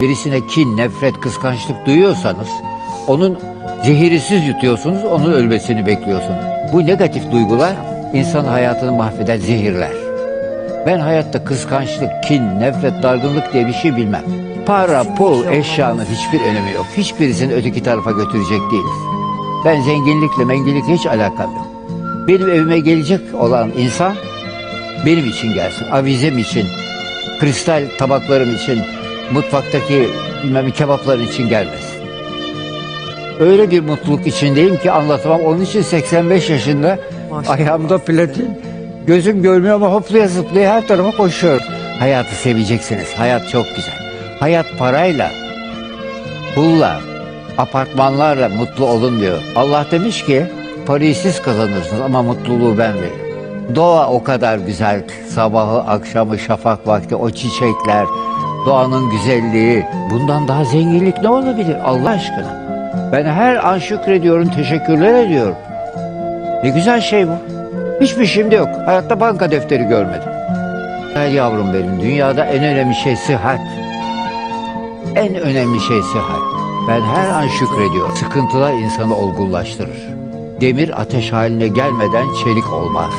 birisine kin, nefret, kıskançlık duyuyorsanız onun zehiri siz yutuyorsunuz, onun ölmesini bekliyorsunuz. Bu negatif duygular insan hayatını mahveden zehirler. Ben hayatta kıskançlık, kin, nefret, dargınlık diye bir şey bilmem. Para, pul, eşyanın hiçbir önemi yok. Hiçbirisini öteki tarafa götürecek değiliz. Ben zenginlikle, menginlikle hiç alakam yok. Benim evime gelecek olan insan benim için gelsin. Avizem için, kristal tabaklarım için, mutfaktaki bilmem kebapların için gelmesin. Öyle bir mutluluk içindeyim ki anlatamam. Onun için 85 yaşında Maşallah. ayağımda platin, gözüm görmüyor ama hoplaya zıplaya her tarafa koşuyorum. Hayatı seveceksiniz. Hayat çok güzel. Hayat parayla, pulla, apartmanlarla mutlu olun diyor. Allah demiş ki parayı siz kazanırsınız ama mutluluğu ben veririm. Doğa o kadar güzel. Sabahı, akşamı, şafak vakti, o çiçekler, doğanın güzelliği. Bundan daha zenginlik ne olabilir Allah aşkına? Ben her an şükrediyorum, teşekkürler ediyorum. Ne güzel şey bu. Hiçbir şeyim yok. Hayatta banka defteri görmedim. Her yavrum benim, dünyada en önemli şey sıhhat. En önemli şey sıhhat. Ben her an şükrediyorum. Sıkıntılar insanı olgunlaştırır. Demir ateş haline gelmeden çelik olmaz.